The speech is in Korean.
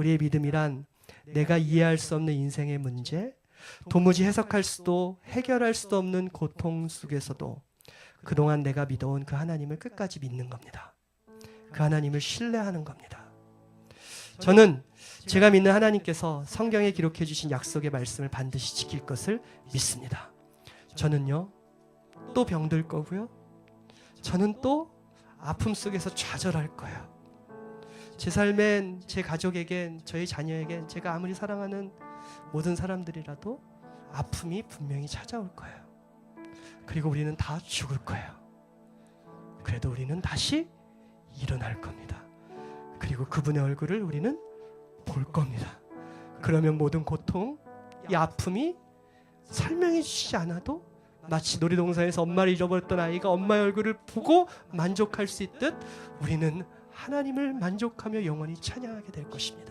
우리의 믿음이란 내가 이해할 수 없는 인생의 문제, 도무지 해석할 수도 해결할 수도 없는 고통 속에서도 그동안 내가 믿어온 그 하나님을 끝까지 믿는 겁니다. 그 하나님을 신뢰하는 겁니다. 저는 제가 믿는 하나님께서 성경에 기록해 주신 약속의 말씀을 반드시 지킬 것을 믿습니다. 저는요, 또 병들 거고요. 저는 또 아픔 속에서 좌절할 거예요. 제 삶엔, 제 가족에겐, 저희 자녀에겐 제가 아무리 사랑하는 모든 사람들이라도 아픔이 분명히 찾아올 거예요. 그리고 우리는 다 죽을 거예요. 그래도 우리는 다시 일어날 겁니다. 그리고 그분의 얼굴을 우리는 볼 겁니다. 그러면 모든 고통, 이 아픔이 설명해 주시지 않아도 마치 놀이동산에서 엄마를 잃어버렸던 아이가 엄마의 얼굴을 보고 만족할 수 있듯 우리는 하나님을 만족하며 영원히 찬양하게 될 것입니다.